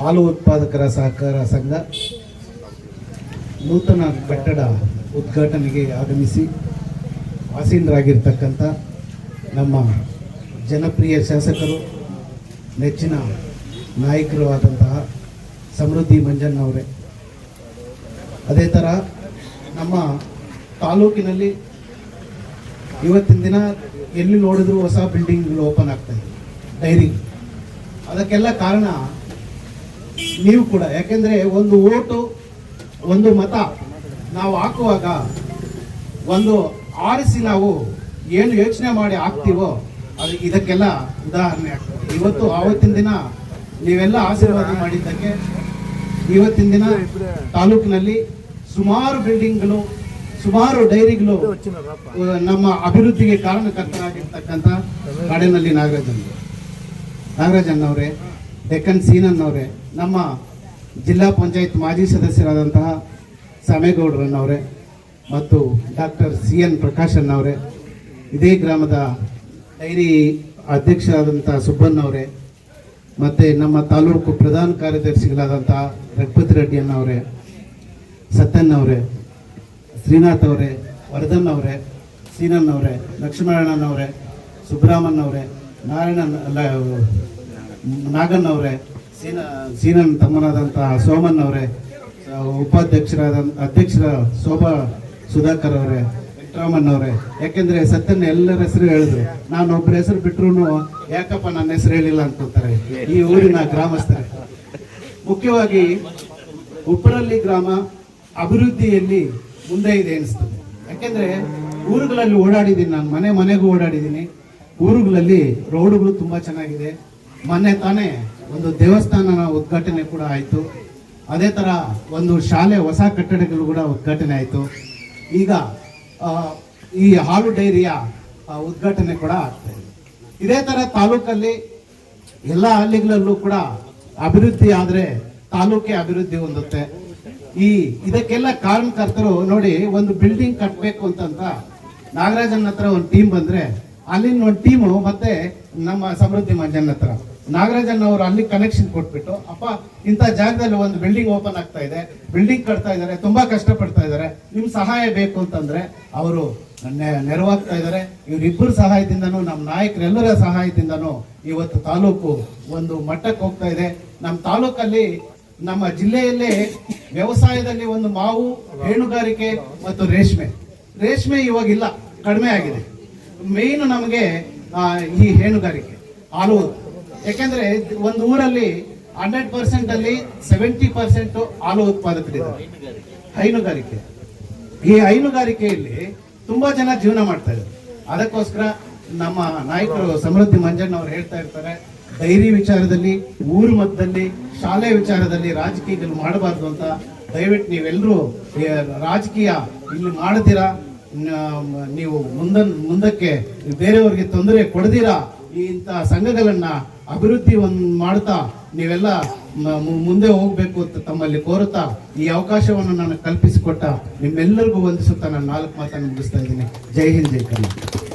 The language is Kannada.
ಹಾಲು ಉತ್ಪಾದಕರ ಸಹಕಾರ ಸಂಘ ನೂತನ ಕಟ್ಟಡ ಉದ್ಘಾಟನೆಗೆ ಆಗಮಿಸಿ ಆಸೀನರಾಗಿರ್ತಕ್ಕಂಥ ನಮ್ಮ ಜನಪ್ರಿಯ ಶಾಸಕರು, ನೆಚ್ಚಿನ ನಾಯಕರು ಆದಂತಹ ಸಮೃದ್ಧಿ ಮಂಜಣ್ಣವರೇ ಅದೇ ಥರ ನಮ್ಮ ತಾಲೂಕಿನಲ್ಲಿ ಇವತ್ತಿನ ದಿನ ಎಲ್ಲಿ ನೋಡಿದ್ರು ಹೊಸ ಬಿಲ್ಡಿಂಗ್ಗಳು ಓಪನ್ ಆಗ್ತಾಯಿದೆ ಡೈರಿ. ಅದಕ್ಕೆಲ್ಲ ಕಾರಣ ನೀವು ಕೂಡ, ಯಾಕೆಂದ್ರೆ ಒಂದು ಓಟು, ಒಂದು ಮತ ನಾವು ಹಾಕುವಾಗ ಒಂದು ಆರಿಸಿ ನಾವು ಏನು ಯೋಚನೆ ಮಾಡಿ ಹಾಕ್ತೀವೋ, ಅದು ಇದಕ್ಕೆಲ್ಲ ಉದಾಹರಣೆ ಆಗ್ತದೆ. ಇವತ್ತು ಆವತ್ತಿನ ದಿನ ನೀವೆಲ್ಲ ಆಶೀರ್ವಾದ ಮಾಡಿದ್ದಕ್ಕೆ ಇವತ್ತಿನ ದಿನ ತಾಲೂಕಿನಲ್ಲಿ ಸುಮಾರು ಬಿಲ್ಡಿಂಗ್ಗಳು, ಸುಮಾರು ಡೈರಿಗಳು, ನಮ್ಮ ಅಭಿವೃದ್ಧಿಗೆ ಕಾರಣಕರ್ತರಾಗಿರ್ತಕ್ಕಂಥ ಕಾಡಿನಲ್ಲಿ ನಾಗರಾಜನ್. ನಾಗರಾಜನ್ ಅವರೇ ಡೆಕ್ಕನ್ ಸೀನನ್ ಅವರೇ, ನಮ್ಮ ಜಿಲ್ಲಾ ಪಂಚಾಯತ್ ಮಾಜಿ ಸದಸ್ಯರಾದಂತಹ ಸಾಮೇಗೌಡರನ್ನವರೇ ಮತ್ತು ಡಾಕ್ಟರ್ ಸಿ ಎನ್ ಪ್ರಕಾಶನ್ ಅವರೇ, ಇದೇ ಗ್ರಾಮದ ಡೈರಿ ಅಧ್ಯಕ್ಷರಾದಂಥ ಸುಬ್ಬಣ್ಣವರೇ ಮತ್ತು ನಮ್ಮ ತಾಲೂಕು ಪ್ರಧಾನ ಕಾರ್ಯದರ್ಶಿಗಳಾದಂತಹ ರಘುಪತಿ ರೆಡ್ಡಿಯನ್ನವರೇ ಅಣ್ಣವರೇ ಸತ್ಯನ್ ಅವರೇ, ಶ್ರೀನಾಥ್ ಅವರೇ, ವರದನ್ ಅವರೇ, ಸೀನನ್ ಅವರೇ ಲಕ್ಷ್ಮಣನ್ ಅವರೇ ಸುಬ್ರಹ್ಮಣ್ಯ ಅವರೇ, ನಾರಾಯಣನ್ ನಾಗನ್ ಅವರೇ, ಸೀನ, ಸೀನನ್ ತಮ್ಮನಾದಂತಹ ಸೋಮನ್ ಅವರೇ ಉಪಾಧ್ಯಕ್ಷರಾದ, ಅಧ್ಯಕ್ಷರ ಶೋಭಾ ಸುಧಾಕರ್ ಅವರೇ, ವೆಂಕಟರಾಮನ್ ಅವರೇ. ಯಾಕೆಂದ್ರೆ ಸತ್ಯನ ಎಲ್ಲರ ಹೆಸರು ಹೇಳಿದ್ರು. ನಾನು ಒಬ್ಬರ ಹೆಸರು ಬಿಟ್ರು ಯಾಕಪ್ಪ ನನ್ನ ಹೆಸರು ಹೇಳಿಲ್ಲ ಅನ್ಕೊಂತಾರೆ ಈ ಊರಿನ ಗ್ರಾಮಸ್ಥರೇ. ಮುಖ್ಯವಾಗಿ ಉಪ್ಪರಳ್ಳಿ ಗ್ರಾಮ ಅಭಿವೃದ್ಧಿಯಲ್ಲಿ ಮುಂದೆ ಇದೆ ಅನಿಸ್ತದೆ. ಯಾಕೆಂದ್ರೆ ಊರುಗಳಲ್ಲಿ ಓಡಾಡಿದ್ದೀನಿ ನಾನು, ಮನೆ ಮನೆಗೂ ಓಡಾಡಿದ್ದೀನಿ. ಊರುಗಳಲ್ಲಿ ರೋಡುಗಳು ತುಂಬಾ ಚೆನ್ನಾಗಿದೆ. ಮೊನ್ನೆ ತಾನೇ ಒಂದು ದೇವಸ್ಥಾನ ಉದ್ಘಾಟನೆ ಕೂಡ ಆಯಿತು. ಅದೇ ಥರ ಒಂದು ಶಾಲೆ, ಹೊಸ ಕಟ್ಟಡಗಳು ಕೂಡ ಉದ್ಘಾಟನೆ ಆಯಿತು. ಈಗ ಈ ಹಾಲು ಡೈರಿಯ ಉದ್ಘಾಟನೆ ಕೂಡ ಆಗ್ತಾ ಇದೆ. ಇದೇ ಥರ ತಾಲೂಕಲ್ಲಿ ಎಲ್ಲ ಹಳ್ಳಿಗಳಲ್ಲೂ ಕೂಡ ಅಭಿವೃದ್ಧಿ ಆದರೆ ತಾಲೂಕೆ ಅಭಿವೃದ್ಧಿ ಹೊಂದುತ್ತೆ. ಈ, ಇದಕ್ಕೆಲ್ಲ ಕಾರಣಕರ್ತರು ನೋಡಿ ಒಂದು ಬಿಲ್ಡಿಂಗ್ ಕಟ್ಟಬೇಕು ಅಂತಂತ ನಾಗರಾಜನ ಹತ್ರ ಒಂದು ಟೀಮ್ ಬಂದರೆ ಅಲ್ಲಿನ ಒಂದು ಟೀಮು ಮತ್ತೆ ನಮ್ಮ ಸಮೃದ್ಧಿ ಮಂಜನ್ ಹತ್ರ. ನಾಗರಾಜನ್ ಅವರು ಅಲ್ಲಿ ಕನೆಕ್ಷನ್ ಕೊಟ್ಬಿಟ್ಟು, ಅಪ್ಪ, ಇಂಥ ಜಾಗದಲ್ಲಿ ಒಂದು ಬಿಲ್ಡಿಂಗ್ ಓಪನ್ ಆಗ್ತಾ ಇದೆ ಬಿಲ್ಡಿಂಗ್ ಕಟ್ತಾ ಇದ್ದಾರೆ, ತುಂಬಾ ಕಷ್ಟ ಪಡ್ತಾ ಇದ್ದಾರೆ ನಿಮ್ ಸಹಾಯ ಬೇಕು ಅಂತಂದ್ರೆ ಅವರು ನೆರವಾಗ್ತಾ ಇದ್ದಾರೆ. ಇವರಿಬ್ಬರ ಸಹಾಯದಿಂದನೂ ನಮ್ಮ ನಾಯಕರೆಲ್ಲರ ಸಹಾಯದಿಂದನೂ ಇವತ್ತು ತಾಲೂಕು ಒಂದು ಮಟ್ಟಕ್ಕೆ ಹೋಗ್ತಾ ಇದೆ. ನಮ್ಮ ತಾಲೂಕಲ್ಲಿ ನಮ್ಮ ಜಿಲ್ಲೆಯಲ್ಲಿ ವ್ಯವಸಾಯದಲ್ಲಿ ಒಂದು ಮಾವು, ಹೈನುಗಾರಿಕೆ ಮತ್ತು ರೇಷ್ಮೆ. ರೇಷ್ಮೆ ಇವಾಗಿಲ್ಲ, ಕಡಿಮೆ ಆಗಿದೆ. ಮೇನ್ ನಮಗೆ ಈ ಹೈನುಗಾರಿಕೆ, ಹಾಲು ಯಾಕೆಂದ್ರೆ ಒಂದು ಊರಲ್ಲಿ ಹಂಡ್ರೆಡ್ ಪರ್ಸೆಂಟ್ ಅಲ್ಲಿ ಸೆವೆಂಟಿ ಪರ್ಸೆಂಟ್ ಹಾಲು ಉತ್ಪಾದಕರಿದ್ದಾರೆ. ಹೈನುಗಾರಿಕೆ. ಈ ಹೈನುಗಾರಿಕೆಯಲ್ಲಿ ತುಂಬಾ ಜನ ಜೀವನ ಮಾಡ್ತಾ ಇದ್ದಾರೆ. ಅದಕ್ಕೋಸ್ಕರ ನಮ್ಮ ನಾಯಕರು ಸಮೃದ್ಧಿ ಮಂಜಣ್ಣ ಅವರು ಹೇಳ್ತಾ ಇರ್ತಾರೆ, ಡೈರಿ ವಿಚಾರದಲ್ಲಿ, ಊರು ಮಟ್ಟದಲ್ಲಿ ಶಾಲೆ ವಿಚಾರದಲ್ಲಿ ರಾಜಕೀಯಗಳು ಮಾಡಬಾರ್ದು ಅಂತ ದಯವಿಟ್ಟು ನೀವೆಲ್ಲರೂ ರಾಜಕೀಯ ಇಲ್ಲಿ ಮಾಡದಿರಾ ನೀವು ಮುಂದ ಮುಂದಕ್ಕೆ ಬೇರೆಯವ್ರಿಗೆ ತೊಂದರೆ ಕೊಡದಿರಾ ಇಂಥ ಸಂಘಗಳನ್ನ ಅಭಿವೃದ್ಧಿ ಒಂದು ಮಾಡ್ತಾ ನೀವೆಲ್ಲ ಮುಂದೆ ಹೋಗ್ಬೇಕು ಅಂತ ತಮ್ಮಲ್ಲಿ ಕೋರುತ್ತಾ ಈ ಅವಕಾಶವನ್ನು ನಾನು ಕಲ್ಪಿಸಿಕೊಟ್ಟ ನಿಮ್ಮೆಲ್ಲರಿಗೂ ವಂದಿಸುತ್ತಾ ನಾನು ನಾಲ್ಕು ಮಾತನ್ನು ಮುಗಿಸ್ತಾ ಇದ್ದೀನಿ. ಜೈ ಹಿಂದ್, ಜೈ ಕರ್ನಾಟಕ.